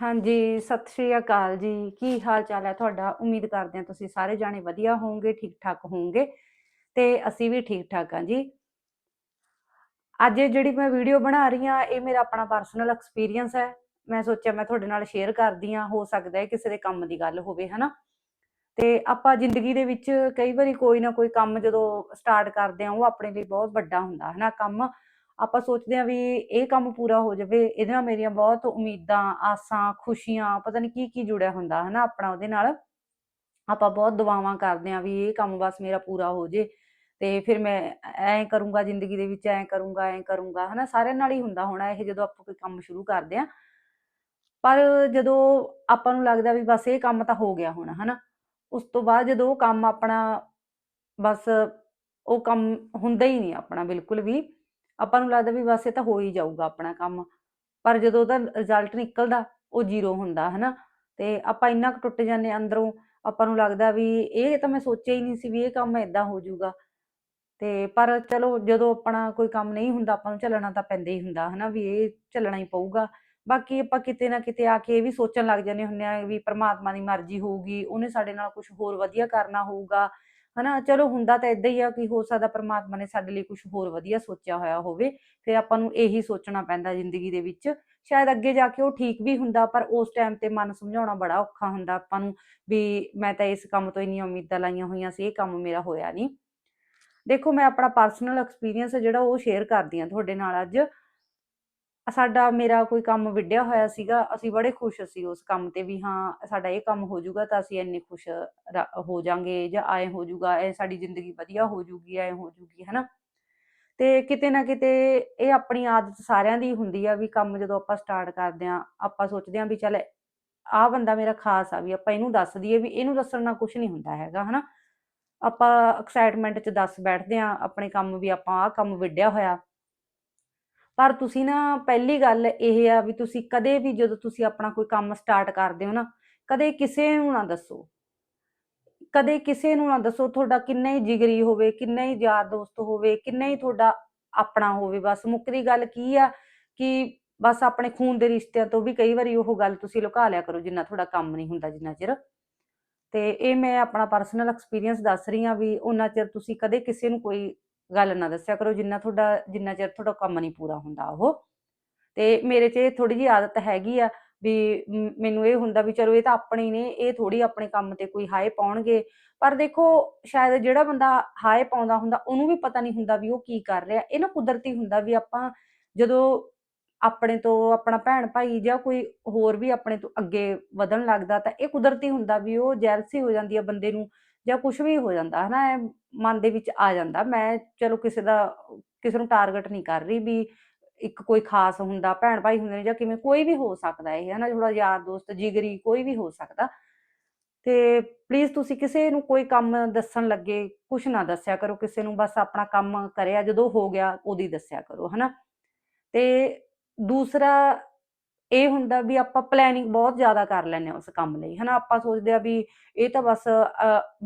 ਹਾਂਜੀ, ਸਤਿ ਸ਼੍ਰੀ ਅਕਾਲ ਜੀ। ਕੀ ਹਾਲ ਚਾਲ ਹੈ ਤੁਹਾਡਾ? ਉਮੀਦ ਕਰਦੇ ਹਾਂ ਤੁਸੀਂ ਸਾਰੇ ਜਾਣੇ ਵਧੀਆ ਹੋਵੋਗੇ, ਠੀਕ-ਠਾਕ ਹੋਵੋਗੇ ਤੇ ਅਸੀਂ ਵੀ ਠੀਕ-ਠਾਕ ਹਾਂ ਜੀ। ਅੱਜ ਜਿਹੜੀ ਮੈਂ ਵੀਡੀਓ ਬਣਾ ਰਹੀ ਹਾਂ, ਇਹ ਮੇਰਾ ਆਪਣਾ ਪਰਸਨਲ ਐਕਸਪੀਰੀਅੰਸ ਹੈ। ਮੈਂ ਸੋਚਿਆ ਮੈਂ ਤੁਹਾਡੇ ਨਾਲ ਸ਼ੇਅਰ ਕਰਦੀ ਹਾਂ, ਹੋ ਸਕਦਾ ਹੈ ਕਿਸੇ ਦੇ ਕੰਮ ਦੀ ਗੱਲ ਹੋਵੇ, ਹਨਾ? ਤੇ ਆਪਾਂ ਜ਼ਿੰਦਗੀ ਦੇ ਵਿੱਚ ਕਈ ਵਾਰੀ ਕੋਈ ਨਾ ਕੋਈ ਕੰਮ ਜਦੋਂ ਸਟਾਰਟ ਕਰਦੇ ਹਾਂ, ਉਹ ਆਪਣੇ ਲਈ ਬਹੁਤ ਵੱਡਾ ਹੁੰਦਾ, ਹਨਾ? ਕੰਮ ਆਪਾਂ ਸੋਚਦੇ ਹਾਂ ਵੀ ਇਹ ਕੰਮ ਪੂਰਾ ਹੋ ਜਾਵੇ, ਇਹਦੇ ਨਾਲ ਮੇਰੀਆਂ ਬਹੁਤ ਉਮੀਦਾਂ, ਆਸਾਂ, ਖੁਸ਼ੀਆਂ, ਪਤਾ ਨਹੀਂ ਕੀ-ਕੀ ਜੁੜਿਆ ਹੁੰਦਾ, ਹੈ ਨਾ ਆਪਣਾ ਉਹਦੇ ਨਾਲ। ਆਪਾਂ ਬਹੁਤ ਦੁਆਵਾਂ ਕਰਦੇ ਹਾਂ ਵੀ ਇਹ ਕੰਮ ਬਸ ਮੇਰਾ ਪੂਰਾ ਹੋ ਜੇ ਤੇ ਫਿਰ ਮੈਂ ਐਂ ਕਰੂੰਗਾ ਜ਼ਿੰਦਗੀ ਦੇ ਵਿੱਚ, ਐਂ ਕਰੂੰਗਾ, ਐਂ ਕਰੂੰਗਾ, ਹਨਾ? ਸਾਰਿਆਂ ਨਾਲ ਹੀ ਹੁੰਦਾ ਹੋਣਾ ਇਹ ਜਦੋਂ ਆਪਾਂ ਕੋਈ ਕੰਮ ਸ਼ੁਰੂ ਕਰਦੇ ਹਾਂ। ਪਰ ਜਦੋਂ ਆਪਾਂ ਨੂੰ ਲੱਗਦਾ ਵੀ ਬਸ ਇਹ ਕੰਮ ਤਾਂ ਹੋ ਗਿਆ ਹੋਣਾ ਹਨਾ? ਉਸ ਤੋਂ ਬਾਅਦ ਜਦੋਂ ਉਹ ਕੰਮ ਆਪਣਾ ਬਸ ਉਹ ਕੰਮ ਹੁੰਦਾ ਹੀ ਨਹੀਂ ਆਪਣਾ ਬਿਲਕੁਲ ਵੀ। ਆਪਾਂ ਨੂੰ ਲੱਗਦਾ ਵੀ ਬਸ ਇਹ ਤਾਂ ਹੋ ਹੀ ਜਾਊਗਾ ਆਪਣਾ ਕੰਮ। ਪਰ ਜਦੋਂ ਉਹਦਾ ਰਿਜ਼ਲਟ ਨਿਕਲਦਾ, ਉਹ ਜ਼ੀਰੋ ਹੁੰਦਾ, ਹਨਾ? ਤੇ ਆਪਾਂ ਇੰਨਾ ਕੁ ਟੁੱਟ ਜਾਂਦੇ ਅੰਦਰੋਂ, ਆਪਾਂ ਨੂੰ ਲੱਗਦਾ ਵੀ ਇਹ ਤਾਂ ਮੈਂ ਸੋਚਿਆ ਹੀ ਨਹੀਂ ਸੀ ਵੀ ਇਹ ਕੰਮ ਏਦਾਂ ਹੋ ਜਾਊਗਾ। ਤੇ ਪਰ ਚਲੋ ਜਦੋਂ ਆਪਣਾ ਕੋਈ ਕੰਮ ਨਹੀਂ ਹੁੰਦਾ, ਆਪਾਂ ਨੂੰ ਚੱਲਣਾ ਤਾਂ ਪੈਂਦਾ ਹੀ ਹੁੰਦਾ, ਹਨਾ? ਵੀ ਇਹ ਚੱਲਣਾ ਹੀ ਪਊਗਾ। ਬਾਕੀ ਆਪਾਂ ਕਿਤੇ ਨਾ ਕਿਤੇ ਆ ਕੇ ਇਹ ਵੀ ਸੋਚਣ ਲੱਗ ਜਾਂਦੇ ਹੁੰਦੇ ਆ ਵੀ ਪਰਮਾਤਮਾ ਦੀ ਮਰਜ਼ੀ ਹੋਊਗੀ, ਉਹਨੇ ਸਾਡੇ ਨਾਲ ਕੁਛ ਹੋਰ ਵਧੀਆ ਕਰਨਾ ਹੋਊਗਾ, ਹਨਾ? ਚਲੋ ਹੁੰਦਾ ਤਾਂ ਏਦਾਂ ਹੀ ਆ ਕਿ ਹੋ ਸਕਦਾ ਪਰਮਾਤਮਾ ਨੇ ਸਾਡੇ ਲਈ ਕੁਛ ਹੋਰ ਵਧੀਆ ਸੋਚਿਆ ਹੋਇਆ ਹੋਵੇ। ਫਿਰ ਆਪਾਂ ਨੂੰ ਇਹੀ ਸੋਚਣਾ ਪੈਂਦਾ ਜ਼ਿੰਦਗੀ ਦੇ ਵਿੱਚ। ਸ਼ਾਇਦ ਅੱਗੇ ਜਾ ਕੇ ਉਹ ਠੀਕ ਵੀ ਹੁੰਦਾ, ਪਰ ਉਸ ਟਾਈਮ ਤੇ ਮਨ ਸਮਝਾਉਣਾ ਬੜਾ ਔਖਾ ਹੁੰਦਾ ਆਪਾਂ ਨੂੰ ਵੀ ਮੈਂ ਤਾਂ ਇਸ ਕੰਮ ਤੋਂ ਇੰਨੀਆਂ ਉਮੀਦਾਂ ਲਾਈਆਂ ਹੋਈਆਂ ਸੀ, ਇਹ ਕੰਮ ਮੇਰਾ ਹੋਇਆ ਨਹੀਂ। ਦੇਖੋ ਮੈਂ ਆਪਣਾ ਪਰਸਨਲ ਐਕਸਪੀਰੀਅੰਸ ਜਿਹੜਾ ਉਹ ਸ਼ੇਅਰ ਕਰਦੀ ਹਾਂ ਤੁਹਾਡੇ ਨਾਲ ਅੱਜ। ਸਾਡਾ ਮੇਰਾ ਕੋਈ ਕੰਮ ਵਿੱਢਿਆ ਹੋਇਆ ਸੀਗਾ, ਅਸੀਂ ਬੜੇ ਖੁਸ਼ ਸੀ ਉਸ ਕੰਮ ਤੇ ਵੀ ਹਾਂ ਸਾਡਾ ਇਹ ਕੰਮ ਹੋ ਜਾਊਗਾ ਤਾਂ ਅਸੀਂ ਇੰਨੇ ਖੁਸ਼ ਹੋ ਜਾਾਂਗੇ ਜਾਂ ਐਂ ਹੋ ਜਾਊਗਾ, ਐ ਸਾਡੀ ਜ਼ਿੰਦਗੀ ਵਧੀਆ ਹੋ ਜਾਊਗੀ, ਐਂ ਹੋ ਜਾਊਗੀ, ਹਨਾ? ਤੇ ਕਿਤੇ ਨਾ ਕਿਤੇ ਇਹ ਆਪਣੀ ਆਦਤ ਸਾਰਿਆਂ ਦੀ ਹੁੰਦੀ ਆ ਵੀ ਕੰਮ ਜਦੋਂ ਆਪਾਂ ਸਟਾਰਟ ਕਰਦੇ ਹਾਂ, ਆਪਾਂ ਸੋਚਦੇ ਹਾਂ ਵੀ ਚੱਲ ਆਹ ਬੰਦਾ ਮੇਰਾ ਖਾਸ ਆ ਵੀ ਆਪਾਂ ਇਹਨੂੰ ਦੱਸ ਦਈਏ ਵੀ ਇਹਨੂੰ ਦੱਸਣ ਨਾਲ ਕੁਛ ਨਹੀਂ ਹੁੰਦਾ ਹੈਗਾ, ਹਨਾ? ਆਪਾਂ ਐਕਸਾਈਟਮੈਂਟ 'ਚ ਦੱਸ ਬੈਠਦੇ ਹਾਂ ਆਪਣੇ ਕੰਮ ਵੀ ਆਪਾਂ ਆਹ ਕੰਮ ਵਿੱਢਿਆ ਹੋਇਆ। ਪਰ ਤੁਸੀਂ ਨਾ ਪਹਿਲੀ ਗੱਲ ਇਹ ਆ ਵੀ ਤੁਸੀਂ ਕਦੇ ਵੀ ਜਦੋਂ ਤੁਸੀਂ ਆਪਣਾ ਕੋਈ ਕੰਮ ਸਟਾਰਟ ਕਰਦੇ ਹੋ ਨਾ, ਕਦੇ ਕਿਸੇ ਨੂੰ ਨਾ ਦੱਸੋ। ਕਦੇ ਕਿਸੇ ਨੂੰ ਨਾ ਦੱਸੋ ਤੁਹਾਡਾ ਕਿੰਨਾ ਹੀ ਜਿਗਰੀ ਹੋਵੇ, ਕਿੰਨਾ ਹੀ ਯਾਰ ਦੋਸਤ ਹੋਵੇ, ਕਿੰਨਾ ਹੀ ਤੁਹਾਡਾ ਆਪਣਾ ਹੋਵੇ ਬਸ ਮੁੱਕਦੀ ਗੱਲ ਕੀ ਆ ਕਿ ਬਸ ਆਪਣੇ ਖੂਨ ਦੇ ਰਿਸ਼ਤਿਆਂ ਤੋਂ ਵੀ ਕਈ ਵਾਰੀ ਉਹ ਗੱਲ ਤੁਸੀਂ ਲੁਕਾ ਲਿਆ ਕਰੋ ਜਿੰਨਾ ਤੁਹਾਡਾ ਕੰਮ ਨਹੀਂ ਹੁੰਦਾ ਜਿੰਨਾ ਚਿਰ। ਤੇ ਇਹ ਮੈਂ ਆਪਣਾ ਪਰਸਨਲ ਐਕਸਪੀਰੀਅੰਸ ਦੱਸ ਰਹੀ ਹਾਂ ਵੀ ਉਹਨਾਂ ਚਿਰ ਤੁਸੀਂ ਕਦੇ ਕਿਸੇ ਨੂੰ ਕੋਈ ਗੱਲ ਨਾ ਦੱਸਿਆ ਕਰੋ ਜਿੰਨਾ ਤੁਹਾਡਾ ਜਿੰਨਾ ਚਿਰ ਤੁਹਾਡਾ ਕੰਮ ਨਹੀਂ ਪੂਰਾ ਹੁੰਦਾ ਉਹ। ਤੇ ਮੇਰੇ 'ਚ ਥੋੜੀ ਜਿਹੀ ਆਦਤ ਹੈਗੀ ਆ ਵੀ ਮੈਨੂੰ ਇਹ ਹੁੰਦਾ ਵੀ ਚਲੋ ਇਹ ਤਾਂ ਆਪਣੇ ਹੀ ਨੇ, ਇਹ ਥੋੜੀ ਆਪਣੇ ਕੰਮ ਤੇ ਕੋਈ ਹਾਏ ਪਾਉਣਗੇ। ਪਰ ਦੇਖੋ ਸ਼ਾਇਦ ਜਿਹੜਾ ਬੰਦਾ ਹਾਏ ਪਾਉਂਦਾ ਹੁੰਦਾ, ਉਹਨੂੰ ਵੀ ਪਤਾ ਨਹੀਂ ਹੁੰਦਾ ਵੀ ਉਹ ਕੀ ਕਰ ਰਿਹਾ। ਇਹ ਨਾ ਕੁਦਰਤੀ ਹੁੰਦਾ ਵੀ ਆਪਾਂ ਜਦੋਂ ਆਪਣੇ ਤੋਂ ਆਪਣਾ ਭੈਣ ਭਾਈ ਜਾਂ ਕੋਈ ਹੋਰ ਵੀ ਆਪਣੇ ਤੋਂ ਅੱਗੇ ਵਧਣ ਲੱਗਦਾ ਤਾਂ ਇਹ ਕੁਦਰਤੀ ਹੁੰਦਾ ਵੀ ਉਹ ਜੈਲਸੀ ਹੋ ਜਾਂਦੀ ਆ ਬੰਦੇ ਨੂੰ ਜਾਂ ਕੁਛ ਵੀ ਹੋ ਜਾਂਦਾ ਹਨਾ ਮਨ ਦੇ ਵਿੱਚ ਆ ਜਾਂਦਾ। ਮੈਂ ਚਲੋ ਕਿਸੇ ਦਾ ਕਿਸੇ ਨੂੰ ਟਾਰਗੇਟ ਨਹੀਂ ਕਰ ਰਹੀ ਵੀ ਇੱਕ ਕੋਈ ਖਾਸ ਹੁੰਦਾ, ਭੈਣ ਭਾਈ ਹੁੰਦੇ ਨੇ ਜਾਂ ਕਿਵੇਂ ਕੋਈ ਵੀ ਹੋ ਸਕਦਾ ਇਹ ਹਨਾ ਥੋੜਾ ਯਾਰ ਦੋਸਤ, ਜਿਗਰੀ ਕੋਈ ਵੀ ਹੋ ਸਕਦਾ। ਤੇ ਪਲੀਜ਼ ਤੁਸੀਂ ਕਿਸੇ ਨੂੰ ਕੋਈ ਕੰਮ ਦੱਸਣ ਲੱਗੇ ਕੁਛ ਨਾ ਦੱਸਿਆ ਕਰੋ ਕਿਸੇ ਨੂੰ ਬਸ ਆਪਣਾ ਕੰਮ ਕਰਿਆ ਜਦੋਂ ਹੋ ਗਿਆ ਉਦੋਂ ਹੀ ਦੱਸਿਆ ਕਰੋ ਹਨਾ। ਤੇ ਦੂਸਰਾ ਇਹ ਹੁੰਦਾ ਵੀ ਆਪਾਂ ਪਲੈਨਿੰਗ ਬਹੁਤ ਜ਼ਿਆਦਾ ਕਰ ਲੈਂਦੇ ਉਸ ਕੰਮ ਲਈ ਹਨਾ। ਆਪਾਂ ਸੋਚਦੇ ਆ ਵੀ ਇਹ ਤਾਂ ਬਸ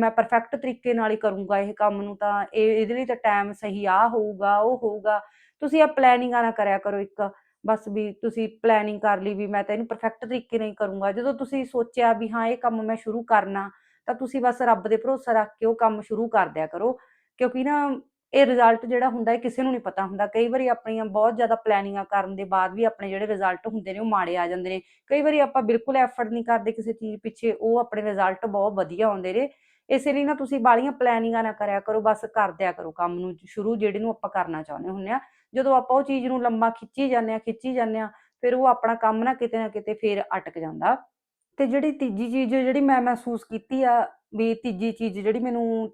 ਮੈਂ ਪਰਫੈਕਟ ਤਰੀਕੇ ਨਾਲ ਹੀ ਕਰੂੰਗਾ ਇਹ ਕੰਮ ਨੂੰ ਤਾਂ ਇਹ ਇਹਦੇ ਲਈ ਤਾਂ ਟਾਈਮ ਸਹੀ ਆ ਹੋਊਗਾ, ਉਹ ਹੋਊਗਾ। ਤੁਸੀਂ ਇਹ ਪਲੈਨਿੰਗਾਂ ਨਾ ਕਰਿਆ ਕਰੋ ਇੱਕ ਬਸ ਵੀ ਤੁਸੀਂ ਪਲੈਨਿੰਗ ਕਰ ਲਈ ਵੀ ਮੈਂ ਤਾਂ ਇਹਨੂੰ ਪਰਫੈਕਟ ਤਰੀਕੇ ਨਾਲ ਹੀ ਕਰੂੰਗਾ। ਜਦੋਂ ਤੁਸੀਂ ਸੋਚਿਆ ਵੀ ਹਾਂ ਇਹ ਕੰਮ ਮੈਂ ਸ਼ੁਰੂ ਕਰਨਾ, ਤਾਂ ਤੁਸੀਂ ਬਸ ਰੱਬ ਦੇ ਭਰੋਸਾ ਰੱਖ ਕੇ ਉਹ ਕੰਮ ਸ਼ੁਰੂ ਕਰ ਦਿਆ ਕਰੋ। ਕਿਉਂਕਿ ਨਾ ਇਹ ਰਿਜ਼ਲਟ ਜਿਹੜਾ ਹੁੰਦਾ ਇਹ ਕਿਸੇ ਨੂੰ ਨਹੀਂ ਪਤਾ ਹੁੰਦਾ। ਕਈ ਵਾਰੀ ਆਪਣੀਆਂ ਬਹੁਤ ਜ਼ਿਆਦਾ ਪਲੈਨਿੰਗਾਂ ਕਰਨ ਦੇ ਬਾਅਦ ਵੀ ਆਪਣੇ ਜਿਹੜੇ ਰਿਜ਼ਲਟ ਹੁੰਦੇ ਨੇ ਉਹ ਮਾੜੇ ਆ ਜਾਂਦੇ ਨੇ। ਕਈ ਵਾਰੀ ਆਪਾਂ ਬਿਲਕੁਲ ਐਫਰਟ ਨਹੀਂ ਕਰਦੇ ਕਿਸੇ ਚੀਜ਼ ਪਿੱਛੇ, ਉਹ ਆਪਣੇ ਰਿਜ਼ਲਟ ਬਹੁਤ ਵਧੀਆ ਆਉਂਦੇ ਨੇ। ਇਸੇ ਲਈ ਨਾ ਤੁਸੀਂ ਬਾਹਲੀਆਂ ਪਲੈਨਿੰਗਾਂ ਨਾ ਕਰਿਆ ਕਰੋ, ਬਸ ਕਰ ਕਰੋ ਕੰਮ ਨੂੰ ਸ਼ੁਰੂ ਜਿਹੜੇ ਨੂੰ ਆਪਾਂ ਕਰਨਾ ਚਾਹੁੰਦੇ ਹੁੰਦੇ ਆ। ਜਦੋਂ ਆਪਾਂ ਉਹ ਚੀਜ਼ ਨੂੰ ਲੰਮਾ ਖਿੱਚੀ ਜਾਂਦੇ ਆ, ਖਿੱਚੀ ਜਾਂਦੇ ਆ, ਫਿਰ ਉਹ ਆਪਣਾ ਕੰਮ ਨਾ ਕਿਤੇ ਨਾ ਕਿਤੇ ਫੇਰ ਅਟਕ ਜਾਂਦਾ। ਤੇ ਜਿਹੜੀ ਤੀਜੀ ਚੀਜ਼ ਜਿਹੜੀ ਮੈਂ ਮਹਿਸੂਸ ਕੀਤੀ ਆ ਵੀ ਤੀਜੀ ਚੀਜ਼ ਜਿਹੜੀ ਮੈਨੂੰ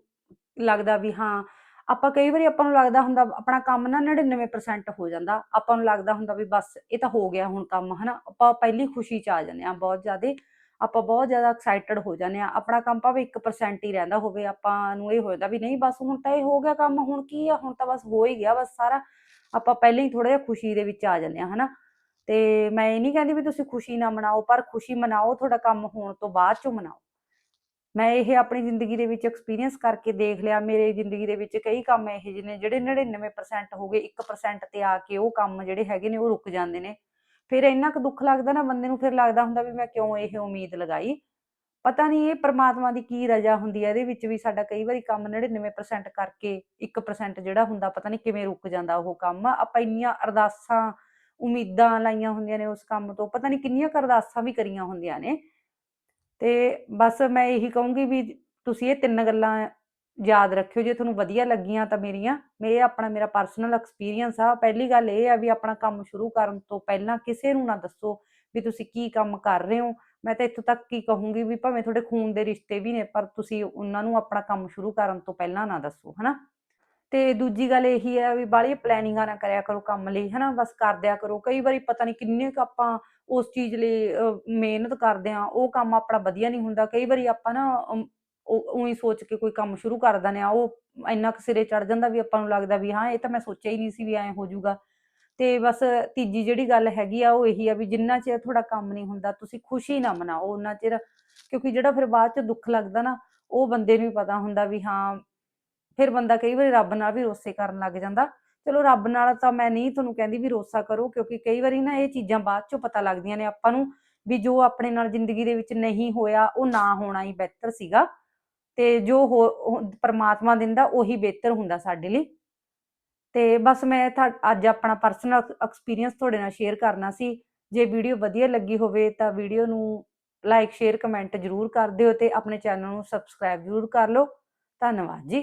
ਲੱਗਦਾ ਵੀ ਹਾਂ ਆਪਾਂ ਕਈ ਵਾਰੀ ਆਪਾਂ ਨੂੰ ਲੱਗਦਾ ਹੁੰਦਾ ਆਪਣਾ ਕੰਮ ਨਾ 99% ਹੋ ਜਾਂਦਾ। ਆਪਾਂ ਨੂੰ ਲੱਗਦਾ ਹੁੰਦਾ ਵੀ ਬਸ ਇਹ ਤਾਂ ਹੋ ਗਿਆ ਹੁਣ ਕੰਮ ਹਨਾ। ਆਪਾਂ ਪਹਿਲੀ ਖੁਸ਼ੀ 'ਚ ਆ ਜਾਂਦੇ ਆ ਬਹੁਤ ਜ਼ਿਆਦਾ ਆਪਾਂ ਬਹੁਤ ਜ਼ਿਆਦਾ ਐਕਸਾਈਟਡ ਹੋ ਜਾਂਦੇ ਆ। ਆਪਣਾ ਕੰਮ ਭਾਵੇਂ 1% ਹੀ ਰਹਿੰਦਾ ਹੋਵੇ, ਆਪਾਂ ਨੂੰ ਇਹ ਹੋ ਜਾਂਦਾ ਵੀ ਨਹੀਂ ਬਸ ਹੁਣ ਤਾਂ ਇਹ ਹੋ ਗਿਆ ਕੰਮ, ਹੁਣ ਕੀ ਆ, ਹੁਣ ਤਾਂ ਬਸ ਹੋ ਹੀ ਗਿਆ ਬਸ ਸਾਰਾ। ਆਪਾਂ ਪਹਿਲਾਂ ਹੀ ਥੋੜਾ ਜਿਹਾ ਖੁਸ਼ੀ ਦੇ ਵਿੱਚ ਆ ਜਾਂਦੇ ਆ ਹਨਾ। ਤੇ ਮੈਂ ਇਹ ਨਹੀਂ ਕਹਿੰਦੀ ਵੀ ਤੁਸੀਂ ਖੁਸ਼ੀ ਨਾ ਮਨਾਓ, ਪਰ ਖੁਸ਼ੀ ਮਨਾਓ ਤੁਹਾਡਾ ਕੰਮ ਹੋਣ ਤੋਂ ਬਾਅਦ 'ਚੋਂ ਮਨਾਓ। ਮੈਂ ਇਹ ਆਪਣੀ ਜ਼ਿੰਦਗੀ ਦੇ ਵਿੱਚ ਐਕਸਪੀਰੀਅੰਸ ਕਰਕੇ ਦੇਖ ਲਿਆ। ਮੇਰੇ ਜ਼ਿੰਦਗੀ ਦੇ ਵਿੱਚ ਕਈ ਕੰਮ ਇਹੋ ਜਿਹੇ ਨੇ ਜਿਹੜੇ 99% ਹੋ ਗਏ, 1% ਤੇ ਆ ਕੇ ਉਹ ਕੰਮ ਜਿਹੜੇ ਹੈਗੇ ਨੇ ਉਹ ਰੁਕ ਜਾਂਦੇ ਨੇ। ਫਿਰ ਇੰਨਾ ਕੁ ਦੁੱਖ ਲੱਗਦਾ ਨਾ ਬੰਦੇ ਨੂੰ ਫਿਰ ਲੱਗਦਾ ਹੁੰਦਾ ਵੀ ਮੈਂ ਕਿਉਂ ਇਹ ਉਮੀਦ ਲਗਾਈ? ਪਤਾ ਨਹੀਂ ਇਹ ਪ੍ਰਮਾਤਮਾ ਦੀ ਕੀ ਰਜ਼ਾ ਹੁੰਦੀ ਹੈ ਇਹਦੇ ਵਿੱਚ ਵੀ ਸਾਡਾ ਕਈ ਵਾਰੀ ਕੰਮ 99% ਕਰਕੇ 1% ਜਿਹੜਾ ਹੁੰਦਾ ਪਤਾ ਨਹੀਂ ਕਿਵੇਂ ਰੁਕ ਜਾਂਦਾ ਉਹ ਕੰਮ। ਆਪਾਂ ਇੰਨੀਆਂ ਅਰਦਾਸਾਂ ਉਮੀਦਾਂ ਲਾਈਆਂ ਹੁੰਦੀਆਂ ਨੇ ਉਸ ਕੰਮ ਤੋਂ। ਪਤਾ ਨਹੀਂ ਕਿੰਨੀਆਂ ਅਰਦਾਸਾਂ ਵੀ ਕਰੀਆਂ ਹੁੰਦੀਆਂ ਨੇ। ਤੇ ਬਸ ਮੈਂ ਇਹੀ ਕਹੂੰਗੀ ਵੀ ਤੁਸੀਂ ਇਹ ਤਿੰਨ ਗੱਲਾਂ ਯਾਦ ਰੱਖਿਓ, ਜੇ ਤੁਹਾਨੂੰ ਵਧੀਆ ਲੱਗੀਆਂ ਤਾਂ ਮੇਰੀਆਂ, ਮੈਂ ਇਹ ਆਪਣਾ, ਮੇਰਾ ਪਰਸਨਲ ਐਕਸਪੀਰੀਅੰਸ ਆ। ਪਹਿਲੀ ਗੱਲ ਇਹ ਆ ਵੀ ਆਪਣਾ ਕੰਮ ਸ਼ੁਰੂ ਕਰਨ ਤੋਂ ਪਹਿਲਾਂ ਕਿਸੇ ਨੂੰ ਨਾ ਦੱਸੋ ਵੀ ਤੁਸੀਂ ਕੀ ਕੰਮ ਕਰ ਰਹੇ ਹੋ। ਮੈਂ ਤਾਂ ਇੱਥੋਂ ਤੱਕ ਕੀ ਕਹੂੰਗੀ ਵੀ ਭਾਵੇਂ ਤੁਹਾਡੇ ਖੂਨ ਦੇ ਰਿਸ਼ਤੇ ਵੀ ਨੇ, ਪਰ ਤੁਸੀਂ ਉਹਨਾਂ ਨੂੰ ਆਪਣਾ ਕੰਮ ਸ਼ੁਰੂ ਕਰਨ ਤੋਂ ਪਹਿਲਾਂ ਨਾ ਦੱਸੋ, ਹਨਾ? ਤੇ ਦੂਜੀ ਗੱਲ ਇਹੀ ਹੈ ਵੀ ਬਾਹਲੀ ਪਲੈਨਿੰਗਾਂ ਨਾ ਕਰਿਆ ਕਰੋ ਕੰਮ ਲਈ, ਹਨਾ? ਬਸ ਕਰਦਿਆ ਕਰੋ। ਕਈ ਵਾਰੀ ਪਤਾ ਨਹੀਂ ਕਿੰਨੇ ਕੁ ਆਪਾਂ ਉਸ ਚੀਜ਼ ਲਈ ਮਿਹਨਤ ਕਰਦੇ ਆ ਉਹ ਕੰਮ ਆਪਣਾ ਵਧੀਆ ਨਹੀਂ ਹੁੰਦਾ। ਕਈ ਵਾਰੀ ਆਪਾਂ ਨਾ ਉਹੀ ਸੋਚ ਕੇ ਕੋਈ ਕੰਮ ਸ਼ੁਰੂ ਕਰ ਦਿੰਦੇ ਆ ਉਹ ਇੰਨਾ ਕੁ ਸਿਰੇ ਚੜ ਜਾਂਦਾ ਵੀ ਆਪਾਂ ਨੂੰ ਲੱਗਦਾ ਵੀ ਹਾਂ, ਇਹ ਤਾਂ ਮੈਂ ਸੋਚਿਆ ਹੀ ਨਹੀਂ ਸੀ ਵੀ ਐਂ ਹੋ ਜਾਊਗਾ। ਤੇ ਬਸ ਤੀਜੀ ਜਿਹੜੀ ਗੱਲ ਹੈਗੀ ਆ, ਉਹ ਇਹੀ ਆ ਵੀ ਜਿੰਨਾ ਚਿਰ ਤੁਹਾਡਾ ਕੰਮ ਨਹੀਂ ਹੁੰਦਾ, ਤੁਸੀਂ ਖੁਸ਼ੀ ਨਾ ਮਨਾਓ। ਉਹਨਾਂ ਚਿਰ, ਕਿਉਂਕਿ ਜਿਹੜਾ ਫਿਰ ਬਾਅਦ ਚ ਦੁੱਖ ਲੱਗਦਾ ਨਾ, ਉਹ ਬੰਦੇ ਨੂੰ ਹੀ ਪਤਾ ਹੁੰਦਾ ਵੀ ਹਾਂ ਫਿਰ ਬੰਦਾ ਕਈ ਵਾਰੀ ਰੱਬ ਨਾਲ ਵੀ ਰੋਸੇ ਕਰਨ ਲੱਗ ਜਾਂਦਾ। ਚਲੋ ਰੱਬ ਨਾਲ ਤਾਂ ਮੈਂ ਨਹੀਂ, ਤੁਹਾਨੂੰ ਕਹਿੰਦੀ ਵੀ ਰੋਸਾ ਕਰੋ, ਕਿਉਂਕਿ ਕਈ ਵਾਰੀ ਨਾ ਇਹ ਚੀਜ਼ਾਂ ਬਾਅਦ ਚੋਂ ਪਤਾ ਲੱਗਦੀਆਂ ਨੇ ਆਪਾਂ ਨੂੰ ਵੀ ਜੋ ਆਪਣੇ ਨਾਲ ਜ਼ਿੰਦਗੀ ਦੇ ਵਿੱਚ ਨਹੀਂ ਹੋਇਆ, ਉਹ ਨਾ ਹੋਣਾ ਹੀ ਬਿਹਤਰ ਸੀਗਾ। ਤੇ ਜੋ ਪਰਮਾਤਮਾ ਦਿੰਦਾ, ਉਹੀ ਬਿਹਤਰ ਹੁੰਦਾ ਸਾਡੇ ਲਈ। ਤੇ ਬਸ ਮੈਂ ਅੱਜ ਆਪਣਾ ਪਰਸਨਲ ਐਕਸਪੀਰੀਅੰਸ ਤੁਹਾਡੇ ਨਾਲ ਸ਼ੇਅਰ ਕਰਨਾ ਸੀ। ਜੇ ਵੀਡੀਓ ਵਧੀਆ ਲੱਗੀ ਹੋਵੇ ਤਾਂ ਵੀਡੀਓ ਨੂੰ ਲਾਈਕ ਸ਼ੇਅਰ ਕਮੈਂਟ ਜਰੂਰ ਕਰ ਦਿਓ ਤੇ ਆਪਣੇ ਚੈਨਲ ਨੂੰ ਸਬਸਕ੍ਰਾਈਬ ਜਰੂਰ ਕਰ ਲਓ। ਧੰਨਵਾਦ ਜੀ।